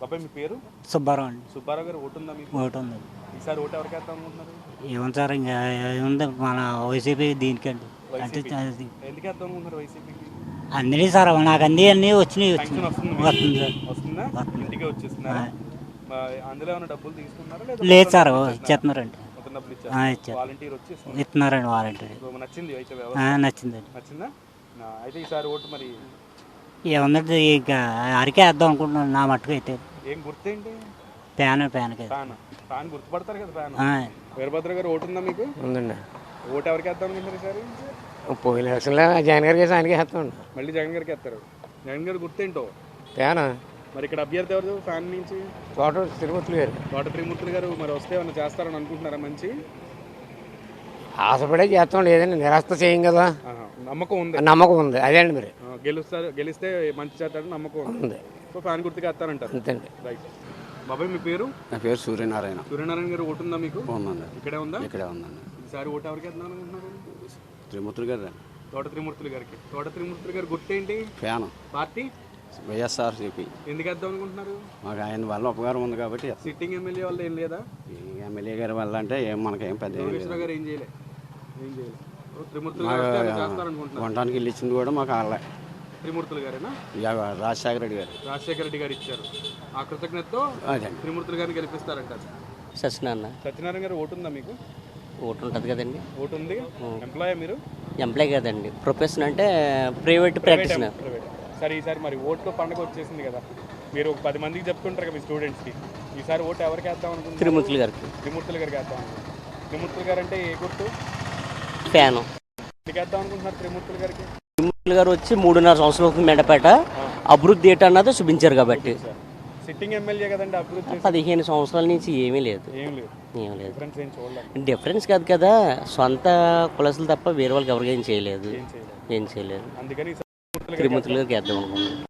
బాబాయ్ మీ పేరు? సుబ్బారావు అండి. సుబ్బారావు గారు ఓటు ఉందా మీకు? ఒకటి ఉంది. ఈసారి ఓటు ఎవరికి వేద్దాం అనుకుంటున్నారు? సార్ ఇంకా ఏముంది? మన వైసీపీ దీనికండి అంటే. అది ఎందుకు వేద్దాం అనుకుంటున్నారు వైసీపీకి? అందినీ సార్ నాకు అన్ని అన్నీ వచ్చినాయి పెన్షన్ వచ్చినాయి వస్తుంది మీకు? వస్తుంది సార్. వస్తుందా? వస్తుంది. ఇంటికి ఆ. మా- అందులో ఏమైనా డబ్బులు తీసుకున్నారా లేదా లేదు సార్ మొత్తం ఇచ్చేస్తున్నారా? ఇచ్చేస్తున్నారండి. మొత్తం డబ్బులు ఆ, ఇచ్చారు ఇచ్చారు. వాలంటీర్ వచ్చి ఇస్తున్నారు. ఇస్తున్నారండి వారంటీ నచ్చింది అయితే వ్యవస్థ? నచ్చిందండి. నచ్చిందా? నా- అయితే ఈసారి ఓటు మరి ఏముందంటే ఇంకా అరికే వేద్దాం అనుకుంటున్నాను నా మట్టుకు అయితే. ఏం గుర్తేంటి? ప్యాన్ ప్యాన్కి ఫ్యాన్ ఫ్యాన్ గుర్తుపడతారు కదా ఫ్యాన్ ఆ, వీరభద్ర గారు ఓటు ఉందా మీకు? ఉందండి. ఓటు ఎవరికి వేద్దాం అనుకుంటారు ఈసారి పోయిన ఎలక్షన్లో జగన్ గారికి వేసి ఆయనకి వేస్తామండి మళ్ళీ జగన్ గారికి వేస్తారు. జగన్ గారు గుర్తేంటో? తేనా మరి ఇక్కడ అభ్యర్థి ఎవరు ఫ్యాన్ నుంచి? తోట తిరుపతి గారు. తోట త్రిమూర్తులు గారు మరి వస్తే ఏమన్నా చేస్తారని అనుకుంటున్నారా మంచి? ఆశపడే చేస్తాం లేదండి. నిరాశ చేయం కదా. నమ్మకం ఉంది. నమ్మకం ఉంది. అదే అండి మరి. గెలుస్తారు గెలిస్తే మంచి చేస్తాడని నమ్మకం ఉంది. సో ఫ్యాన్ గుర్తుగా వేస్తారంటారు అంతేండి. రైట్ బాబాయ్ మీ పేరు? నా పేరు సూర్యనారాయణ. సూర్యనారాయణ గారు ఓటు ఉందా మీకు? ఉందండి. ఇక్కడే ఉందా? ఇక్కడే ఉందండి. ఈసారి ఓటు ఎవరికి వేద్దాం అనుకుంటున్నారు? త్రిమూర్తులు గారు తోట త్రిమూర్తులు గారికి. తోట త్రిమూర్తులు గారు గుర్తేంటి? ఫ్యాన్. పార్టీ? వైఎస్ఆర్ సిపి ఎందుకు వేద్దాం అనుకుంటున్నారు? మాకు ఆయన వల్ల ఉపకారం ఉంది కాబట్టి సిట్టింగ్ ఎమ్మెల్యే వల్ల ఏం లేదా? ఈ ఎమ్మెల్యే గారి వల్ల అంటే ఏం మనకేం పెద్ద గారు ఏం చేయలే. ఏం చేయలే. కొనడానికి ఇల్లు ఇచ్చింది కూడా మాకు వాళ్ళే. త్రిమూర్తులు గారేనా? రాజశేఖర రెడ్డి గారు. రాజశేఖర రెడ్డి గారు ఇచ్చారు. ఆ కృతజ్ఞతతో త్రిమూర్తులు గారిని గెలిపిస్తారంటారు. సత్యనారాయణ. సత్యనారాయణ గారు ఓటు ఉందా మీకు? ఓటు ఉంటుంది కదండి. ఓటు ఉంది. ఎంప్లాయ్ మీరు? ఎంప్లాయ్ కదండి. ప్రొఫెషన్ అంటే ప్రైవేట్ ప్రాక్టీషనర్. ప్రైవేట్. సరే ఈసారి మరి ఓట్లు పండగ వచ్చేసింది కదా. మీరు ఒక పది మందికి చెప్తుంటారు కదా మీ స్టూడెంట్స్కి. ఈసారి ఓటు ఎవరికి వేద్దాం అనుకుంటున్నారు? త్రిమూర్తులు గారికి. త్రిమూర్తులు గారికి వేద్దాం అనుకుంటున్నారు. త్రిమూర్తులు గారు అంటే ఏ గుర్తు? ఫ్యాను. త్రిమూర్తులు గారు వచ్చి మూడున్నర సంవత్సరాల అవుతుంది మెండపేట. అభివృద్ధి ఏంటన్నది చూపించారు కాబట్టి. సిట్టింగ్ ఎమ్మెల్యే కదండి అభివృద్ధి పదిహేను సంవత్సరాల నుంచి ఏమీ లేదు. ఏం లేదు డిఫరెన్స్ కాదు కదా సొంత కులసులు తప్ప వేరే వాళ్ళకి ఎవరికి ఏం చేయలేదు. ఏం చేయలేదు. త్రిమూర్తులు గారికి వేద్దాం